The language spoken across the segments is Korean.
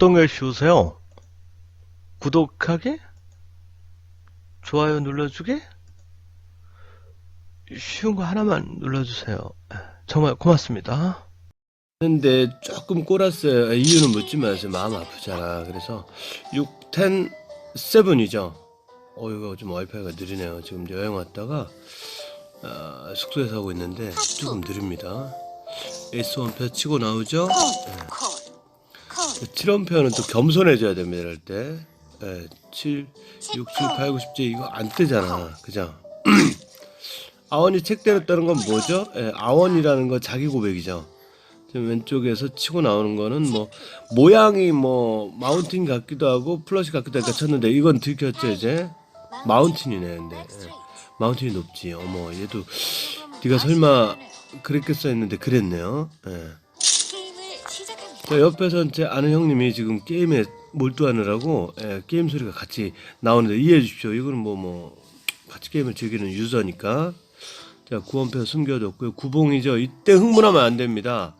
어떤 게 쉬우세요? 구독하기? 좋아요 눌러주기? 쉬운 거 하나만 눌러주세요. 정말 고맙습니다. 근데 조금 꼬랐어요. 이유는 묻지 마세요. 마음 아프잖아. 그래서 6, 10, 7이죠. 어, 이거 좀 와이파이가 느리네요. 지금 여행 왔다가 아, 숙소에서 하고 있는데 조금 느립니다. S1표 치고 나오죠? 네. 7원표는 또 겸손해져야 됩니다. 이럴 때. 예, 7, 6, 7, 8, 9, 10제 이거 안 뜨잖아. 그죠? 아원이 책 때렸다는 건 뭐죠? 예, 아원이라는 건 자기 고백이죠. 지금 왼쪽에서 치고 나오는 거는 뭐 모양이 뭐 마운틴 같기도 하고 플러시 같기도 하니까 쳤는데 이건 들켰죠 이제 마운틴이네 근데 예. 마운틴이 높지 어머 얘도 네가 설마 그랬겠어 했는데 그랬네요 예. 옆에서 제 아는 형님이 지금 게임에 몰두하느라고 예, 게임 소리가 같이 나오는데 이해해 주십시오 이거는 뭐 뭐 같이 게임을 즐기는 유저니까 자 구원표 숨겨뒀고요 구봉이죠 이때 흥분하면 안 됩니다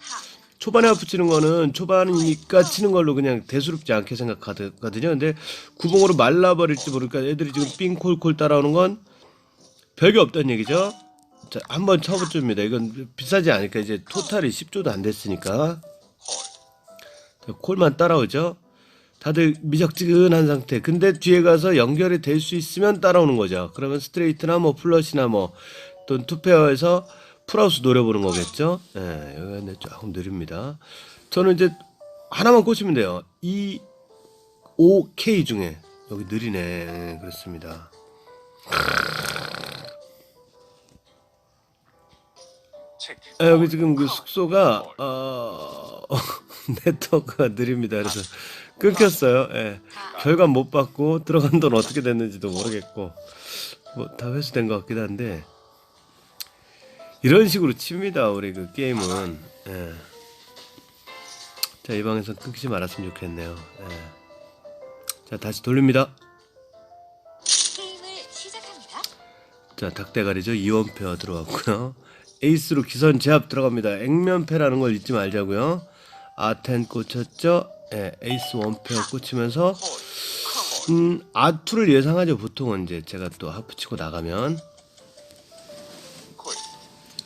초반에 아프치는 거는 초반이니까 치는 걸로 그냥 대수롭지 않게 생각하거든요. 근데 구봉으로 말라버릴지 모르니까 애들이 지금 삥콜콜 따라오는 건 별게 없다는 얘기죠. 자, 한번 쳐보줍니다. 이건 비싸지 않으니까 이제 토탈이 10조도 안 됐으니까. 자, 콜만 따라오죠. 다들 미적지근한 상태. 근데 뒤에 가서 연결이 될 수 있으면 따라오는 거죠. 그러면 스트레이트나 뭐 플러시나 뭐 또는 투페어에서 풀하우스 노려보는 거겠죠. 예, 여기가 근데 조금 느립니다. 저는 이제 하나만 꽂히면 돼요. 이 5K 중에 여기 느리네. 예, 그렇습니다. 아, 여기 지금 그 숙소가 어, 네트워크가 느립니다. 그래서 끊겼어요. 예. 결과 못 받고 들어간 돈 어떻게 됐는지도 모르겠고 뭐 다 회수된 것 같기도 한데 이런 식으로 칩니다. 우리 그 게임은. 예. 자, 이 방에서 끊기지 말았으면 좋겠네요. 예. 자, 다시 돌립니다. 자, 닭대가리죠. 이원페어 들어갔고요. 에이스로 기선 제압 들어갑니다. 액면패라는 걸 잊지 말자고요. 아텐 꽂혔죠. 예, 에이스 원페어 꽂히면서 음, 아투를 예상하죠. 보통은 이제 제가 또 하프 치고 나가면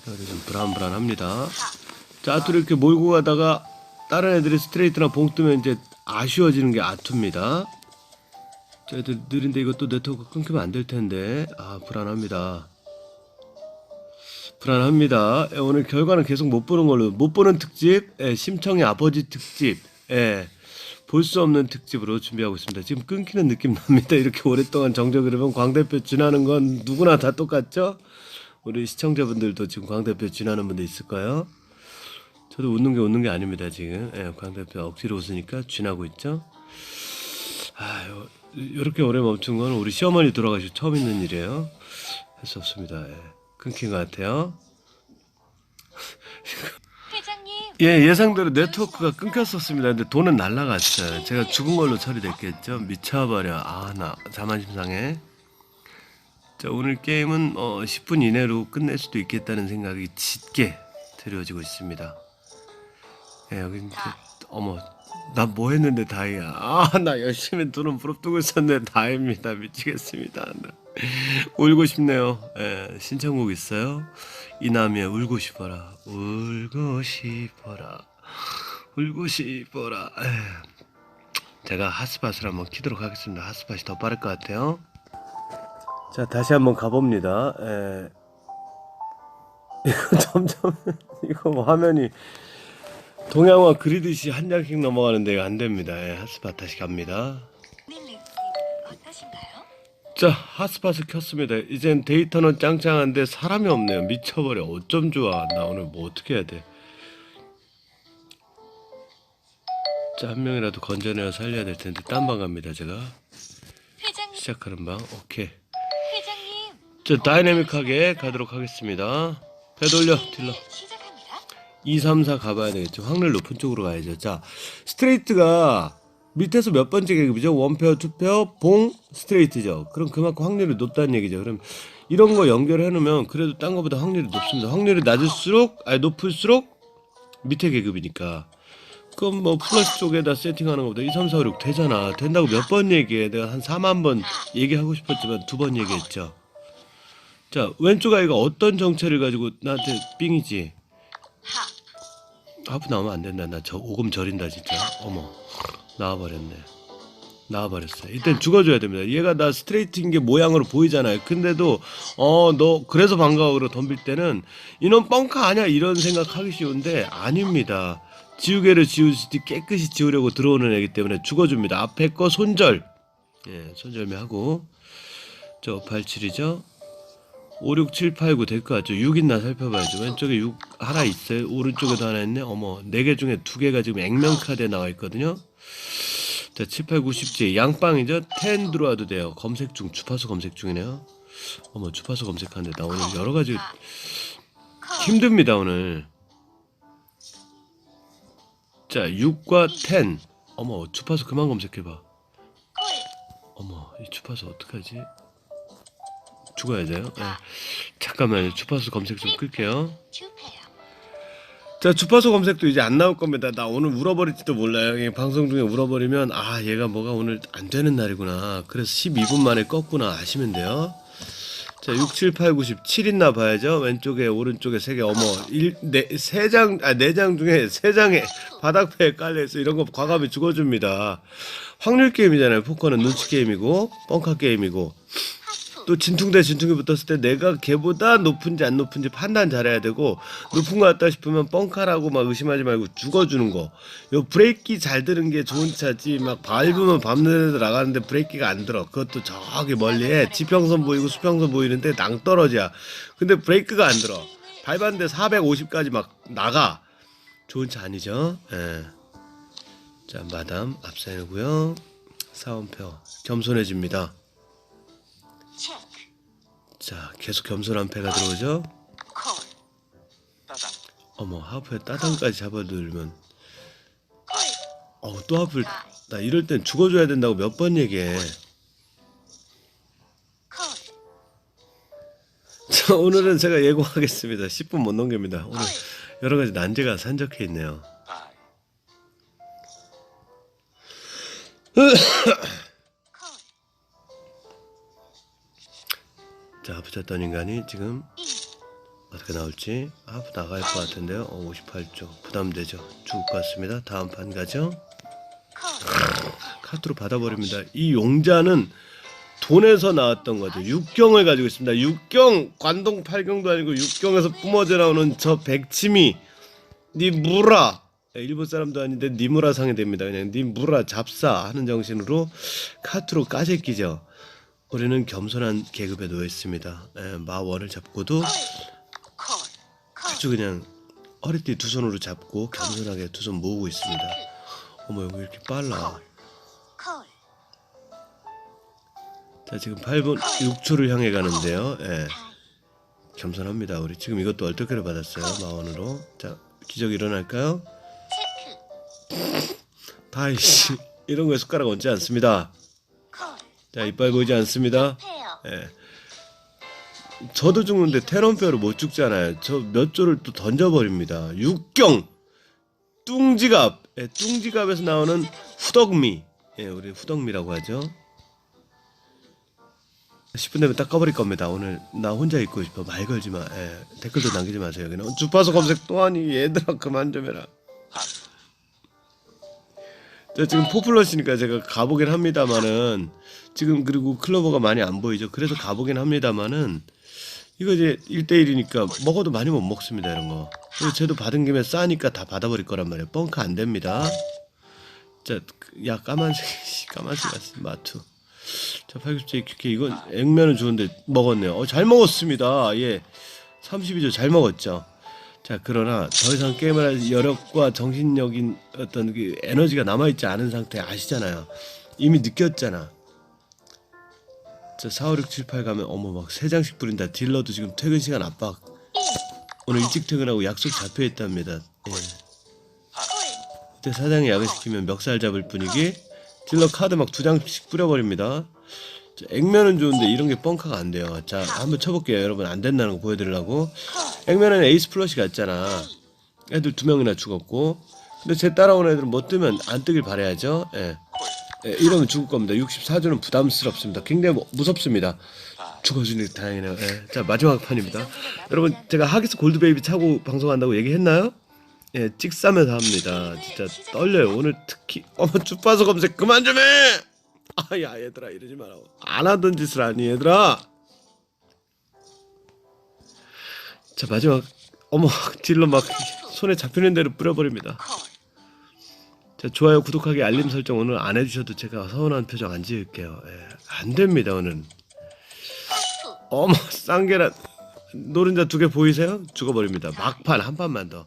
여기 좀 불안불안합니다. 자, 아투를 이렇게 몰고 가다가 다른 애들이 스트레이트나 봉 뜨면 이제 아쉬워지는 게 아투입니다. 자, 애들 느린데 이것도 네트워크 끊기면 안 될 텐데 아 불안합니다. 불안합니다. 예, 오늘 결과는 계속 못 보는 걸로 못 보는 특집, 예, 심청의 아버지 특집, 예, 볼 수 없는 특집으로 준비하고 있습니다. 지금 끊기는 느낌 납니다. 이렇게 오랫동안 정적 그러면 광 대표 지나는 건 누구나 다 똑같죠? 우리 시청자분들도 지금 광 대표 지나는 분들 있을까요? 저도 웃는 게 웃는 게 아닙니다 지금. 예, 광 대표 억지로 웃으니까 쥐나고 있죠. 아유, 이렇게 오래 멈춘 건 우리 시어머니 돌아가시고 처음 있는 일이에요. 할 수 없습니다. 예. 끊긴 것 같아요. 예, 예상대로 네트워크가 끊겼었습니다. 근데 돈은 날라갔어요. 제가 죽은 걸로 처리됐겠죠. 미쳐버려. 아, 나 자만심 상해. 자, 오늘 게임은 어, 10분 이내로 끝낼 수도 있겠다는 생각이 짙게 들어지고 있습니다. 예, 여기 이제 어머, 나 뭐 했는데 다이야. 아, 나 열심히 돈은 부럽뜨고 있었는데 다입니다. 미치겠습니다. 나 울고 싶네요. 예, 신청곡 있어요? 이남이의 울고 싶어라. 울고 싶어라. 울고 싶어라. 예. 제가 핫스팟을 한번 키도록 하겠습니다. 핫스팟이 더 빠를 것 같아요. 자, 다시 한번 가봅니다. 예. 이거 점점, 이거 뭐 화면이 동양화 그리듯이 한 장씩 넘어가는데 안 됩니다. 예, 핫스팟 다시 갑니다. 자, 핫스팟을 켰습니다. 이젠 데이터는 짱짱한데 사람이 없네요. 미쳐버려. 어쩜 좋아. 나 오늘 뭐 어떻게 해야 돼. 자, 한 명이라도 건져내어 살려야 될 텐데 딴 방 갑니다, 제가. 회장님, 시작하는 방. 오케이. 회장님. 자, 다이내믹하게 가도록 하겠습니다. 배 돌려, 딜러. 시작합니다. 2, 3, 4 가봐야 되겠죠. 확률 높은 쪽으로 가야죠. 자, 스트레이트가 밑에서 몇 번째 계급이죠? 원페어, 투페어, 봉, 스트레이트죠. 그럼 그만큼 확률이 높다는 얘기죠. 그럼 이런 거 연결해 놓으면 그래도 딴 거보다 확률이 높습니다. 확률이 낮을수록, 아니 높을수록 밑에 계급이니까. 그럼 뭐 플러스 쪽에다 세팅하는 것보다 2, 3, 4, 5, 6 되잖아. 된다고 몇 번 얘기해. 내가 한 4만 번 얘기하고 싶었지만 두 번 얘기했죠. 자, 왼쪽 아이가 어떤 정체를 가지고 나한테 삥이지? 하프 나오면 안 된다. 나 저 오금 저린다 진짜. 어머. 나와버렸네. 나와버렸어요. 일단 죽어줘야 됩니다. 얘가 나 스트레이트인 게 모양으로 보이잖아요. 근데도 어 너 그래서 반가워로 덤빌 때는 이놈 뻥카 아니야 이런 생각하기 쉬운데 아닙니다. 지우개를 지우듯이 깨끗이 지우려고 들어오는 애기 때문에 죽어줍니다. 앞에 거 손절. 예, 손절매하고 저 87이죠. 5, 6, 7, 8, 9 될 것 같죠? 6 있나 살펴봐야죠. 왼쪽에 6 하나 있어요. 오른쪽에도 하나 있네. 어머, 4개 중에 2개가 지금 액면 카드에 나와 있거든요. 자, 7, 8, 9, 10지. 양빵이죠? 10 들어와도 돼요. 검색 중, 주파수 검색 중이네요. 어머, 주파수 검색하는데 나 오늘 여러 가지 힘듭니다, 오늘. 자, 6과 10. 어머, 주파수 그만 검색해봐. 어머, 이 주파수 어떡하지? 죽어야 돼요? 네. 잠깐만요. 주파수 검색 좀 끌게요. 자, 주파수 검색도 이제 안 나올 겁니다. 나 오늘 울어버릴지도 몰라요. 이 방송 중에 울어버리면 아, 얘가 뭐가 오늘 안 되는 날이구나. 그래서 12분 만에 껐구나 아시면 돼요. 자, 6, 7, 8, 9, 10, 7 있나 봐야죠. 왼쪽에 오른쪽에 세 개. 어머, 일, 네, 세 장, 아, 네장 중에 세 장에 바닥패에 깔려있어. 이런 거 과감히 죽어줍니다. 확률 게임이잖아요. 포커는 눈치 게임이고, 뻥카 게임이고. 또 진퉁 대 진퉁이 붙었을 때 내가 걔보다 높은지 안 높은지 판단 잘해야 되고 높은 것 같다 싶으면 뻥카라고 막 의심하지 말고 죽어주는 거. 요 브레이크 잘 드는 게 좋은 차지 막 밟으면 밤새도 나가는데 브레이크가 안 들어. 그것도 저기 멀리에 지평선 보이고 수평선 보이는데 낭떠러지야. 근데 브레이크가 안 들어. 밟았는데 450까지 막 나가. 좋은 차 아니죠? 예. 자 마담 앞사이고요. 사원표 겸손해집니다. 자, 계속 겸손한 패가 들어오죠? 어머, 하프에 따당까지 잡아들면, 콜. 어우, 또 하프를, 나 이럴 땐 죽어줘야 된다고 몇 번 얘기해. 콜. 자, 오늘은 제가 예고하겠습니다. 10분 못 넘깁니다. 오늘 여러 가지 난제가 산적해 있네요. 자, 쳤던 인간이 지금 이. 어떻게 나올지 하프 나갈 것 같은데요. 어, 58조. 부담되죠. 죽을 것 같습니다. 다음 판 가죠. 콜. 카트로 받아버립니다. 이 용자는 돈에서 나왔던 거죠. 육경을 가지고 있습니다. 육경 관동 팔경도 아니고 육경에서 뿜어져 나오는 저 백치미 니무라 일본 사람도 아닌데 니무라 상이 됩니다. 그냥 니무라 잡사 하는 정신으로 카트로 까제끼죠. 우리는 겸손한 계급에 놓여 있습니다. 예, 마원을 잡고도 콜. 아주 그냥 허리띠 두 손으로 잡고 겸손하게 두 손 모으고 있습니다. 어머 여기 왜 이렇게 빨라? 콜. 자 지금 8분 6초를 향해 가는데요. 예. 겸손합니다. 우리 지금 이것도 얼떨결에 받았어요. 마원으로. 자 기적 일어날까요? 다이씨 이런 거에 숟가락 얹지 않습니다. 콜. 자 이빨 보이지 않습니다. 예. 저도 죽는데 테런페어를 못 죽잖아요. 저 몇 조를 또 던져버립니다. 육경 뚱지갑 예, 뚱지갑에서 나오는 후덕미 예, 우리 후덕미라고 하죠. 10분 되면 딱 꺼버릴 겁니다. 오늘 나 혼자 있고 싶어 말 걸지 마. 예, 댓글도 남기지 마세요. 그냥 주파수 검색 또 하니 얘들아 그만 좀 해라. 자, 지금 포플러시니까 제가 가보긴 합니다만은 지금 그리고 클로버가 많이 안 보이죠. 그래서 가보긴 합니다만은 이거 이제 1대1이니까 먹어도 많이 못 먹습니다. 이런 거. 그리고 쟤도 받은 김에 싸니까 다 받아버릴 거란 말이에요. 뻥카 안 됩니다. 자, 그- 야 까만색, 씨, 까만색 같은 마투. 자, 80제 QK 이건 액면은 좋은데 먹었네요. 어, 잘 먹었습니다. 예. 32조 잘 먹었죠. 자, 그러나 더 이상 게임을 할 여력과 정신력인 어떤 그 에너지가 남아있지 않은 상태 아시잖아요. 이미 느꼈잖아. 자, 4, 5, 6, 7, 8 가면 어머 막세 장씩 뿌린다. 딜러도 지금 퇴근 시간 압박. 오늘 일찍 퇴근하고 약속 잡혀 있답니다. 예. 콜. 그때 사장이 약을 시키면 멱살 잡을 분위기. 딜러 카드 막 두 장씩 뿌려버립니다. 자, 액면은 좋은데 이런 게 뻥카가 안 돼요. 자, 한번 쳐볼게요. 여러분 안 된다는 거 보여드리려고. 액면은 에이스 플러시 같잖아. 애들 두 명이나 죽었고. 근데 제 따라오는 애들은 뭐 뜨면 안 뜨길 바라야죠. 예. 예, 이러면 죽을 겁니다. 64조는 부담스럽습니다. 굉장히 무- 무섭습니다. 죽어주니 다행이네요. 예. 자 마지막 판입니다. 여러분 제가 하기스 골드베이비 차고 방송한다고 얘기했나요? 예, 찍싸면서 합니다. 진짜 떨려요. 오늘 특히 어머 주파수 검색 그만 좀 해. 아 야 얘들아 이러지 마라. 안 하던 짓을 하니 얘들아. 자 마지막 어머 딜러 막 손에 잡히는 대로 뿌려버립니다. 콜 자, 좋아요, 구독하기, 알림 설정 오늘 안 해주셔도 제가 서운한 표정 안 지을게요. 예, 안 됩니다 오늘. 어머 쌍계란 노른자 두 개 보이세요? 죽어버립니다. 막판 한 판만 더.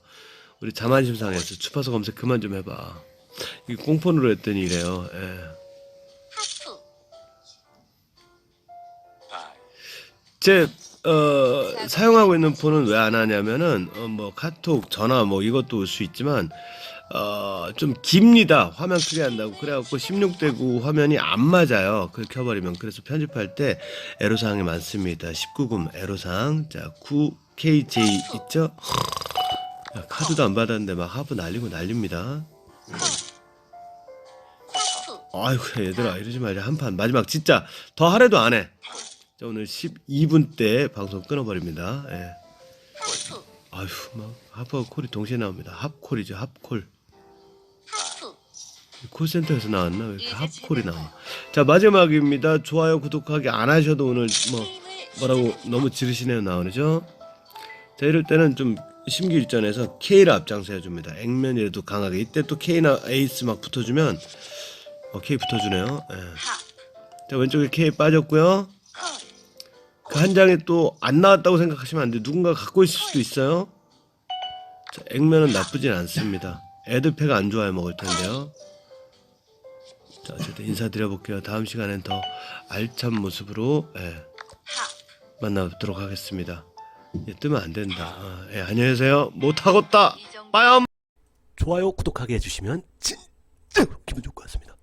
우리 자만심 상해서 주파수 검색 그만 좀 해봐. 이 공폰으로 했더니 이래요. 예. 제 어, 사용하고 있는 폰은 왜 안 하냐면은 어, 뭐 카톡, 전화 뭐 이것도 올 수 있지만 어, 좀 깁니다. 화면 크게 한다고 그래갖고 16대 9 화면이 안 맞아요. 그걸 켜버리면 그래서 편집할 때 애로사항이 많습니다. 19금 애로사항 자 9KJ 있죠? 야, 카드도 안 받았는데 막 하부 날리고 난립니다. 하프 아이고 얘들아 이러지 말자 한판 마지막 진짜 더 하래도 안 해. 자 오늘 12분 때 방송 끊어버립니다. 예. 아휴 막 하프하고 콜이 동시에 나옵니다. 합콜이죠 합콜. 콜센터에서 나왔나 왜 이렇게 합콜이 나와? 자 마지막입니다. 좋아요 구독하기 안 하셔도 오늘 뭐 뭐라고 너무 지르시네요 나오죠? 자 이럴 때는 좀 심기일전에서 K를 앞장서 해줍니다. 액면이라도 강하게 이때 또 K나 에이스 막 붙어주면 어, K 붙어주네요. 예. 자 왼쪽에 K 빠졌고요. 콜그한 장에 또안 나왔다고 생각하시면 안 돼요. 누군가 갖고 있을 수도 있어요. 자, 액면은 나쁘진 않습니다. 애드패가 안 좋아요 먹을 텐데요. 자 어쨌든 인사드려 볼게요. 다음 시간엔 더 알찬 모습으로 예, 만나뵙도록 하겠습니다. 예, 뜨면 안 된다. 아, 예, 안녕히 계세요. 못하겠다. 빠염. 좋아요, 구독하게 해주시면 진짜 기분 좋을 것 같습니다.